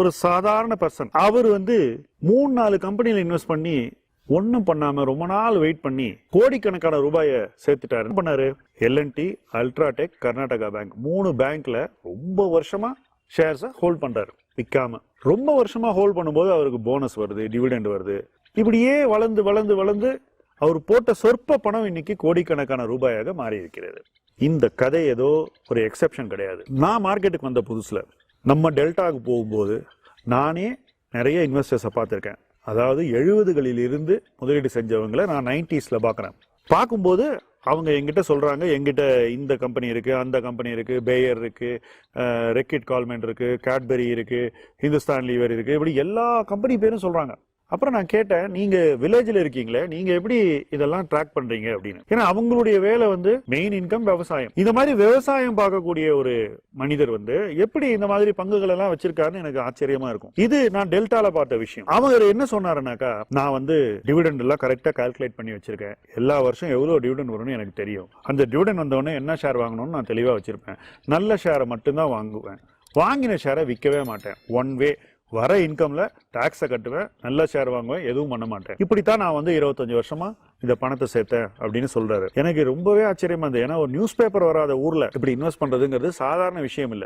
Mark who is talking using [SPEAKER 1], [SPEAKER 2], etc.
[SPEAKER 1] ஒரு சாதாரண பர்சன் அவர் வந்து மூணு நாலு கம்பெனியில் இன்வெஸ்ட் பண்ணி ஒன்றும் பண்ணாம ரொம்ப நாள் வெயிட் பண்ணி கோடிக்கணக்கான ரூபாயை சேர்த்துட்டாரு. பண்ணாரு? எல்என்டி அல்ட்ராடெக் கர்நாடகா பேங்க் மூணு பேங்க்ல ரொம்ப வருஷமா ஷேர்ஸை ஹோல்ட் பண்றாரு. விற்காம ரொம்ப வருஷமா ஹோல்ட் பண்ணும்போது அவருக்கு போனஸ் வருது டிவிடெண்ட் வருது. இப்படியே வளர்ந்து வளர்ந்து வளர்ந்து அவர் போட்ட சொற்ப பணம் இன்னைக்கு கோடிக்கணக்கான ரூபாயாக மாறி இருக்கிறது இந்த கதை ஏதோ ஒரு எக்ஸெப்ஷன் கிடையாது. நான் மார்க்கெட்டுக்கு வந்த புதுசுல நம்ம டெல்டாவுக்கு போகும்போது நானே நிறைய இன்வெஸ்டர்ஸை பார்த்துருக்கேன். அதாவது எழுபதுகளில் இருந்து முதலீடு செஞ்சவங்களை நான் நைன்டிஸில் பார்க்குறேன். பார்க்கும்போது அவங்க எங்கிட்ட சொல்கிறாங்க எங்கிட்ட இந்த கம்பெனி இருக்குது அந்த கம்பெனி இருக்குது பேயர் இருக்குது ரெக்கிட் கால்மெண்ட் இருக்குது கேட்பெரி இருக்குது ஹிந்துஸ்தான் லீவர் இருக்குது இப்படி எல்லா கம்பெனி பேரும் சொல்கிறாங்க அப்புறம் நான் கேட்டேன் நீங்க வில்லேஜில் இருக்கீங்களே நீங்க எப்படி இதெல்லாம் ட்ராக் பண்றீங்க? அப்படின்னு. ஏன்னா அவங்களுடைய வேலை வந்து மெயின் இன்கம் விவசாயம். இந்த மாதிரி விவசாயம் பார்க்கக்கூடிய ஒரு மனிதர் வந்து எப்படி இந்த மாதிரி பங்குகள் எல்லாம் வச்சிருக்காருன்னு எனக்கு ஆச்சரியமா இருக்கும். இது நான் டெல்டால பார்த்த விஷயம். அவங்க என்ன சொன்னாருனாக்கா நான் வந்து டிவிடெண்ட் எல்லாம் கரெக்டா கால்குலேட் பண்ணி வச்சிருக்கேன். எல்லா வருஷம் எவ்வளவு டிவிடெண்ட் வரும்னு எனக்கு தெரியும். அந்த டிவிடெண்ட் வந்தவொடனே என்ன ஷேர் வாங்கணும்னு நான் தெளிவா வச்சிருப்பேன். நல்ல ஷேரை மட்டும்தான் வாங்குவேன். வாங்கின ஷேரை விற்கவே மாட்டேன். ஒன் வே வர இன்கம்ல டாக்ஸை கட்டுவேன் நல்ல ஷேர் வாங்குவேன் எதுவும் பண்ண மாட்டேன். இப்படித்தான் நான் வந்து இருபத்தஞ்சு வருஷமா இந்த பணத்தை சேர்த்தேன் அப்படின்னு சொல்றாரு. எனக்கு ரொம்பவே ஆச்சரியமா இருந்தது. ஏன்னா ஒரு நியூஸ் பேப்பர் வராத ஊர்ல இப்படி இன்வெஸ்ட் பண்றதுங்கிறது சாதாரண விஷயம் இல்ல.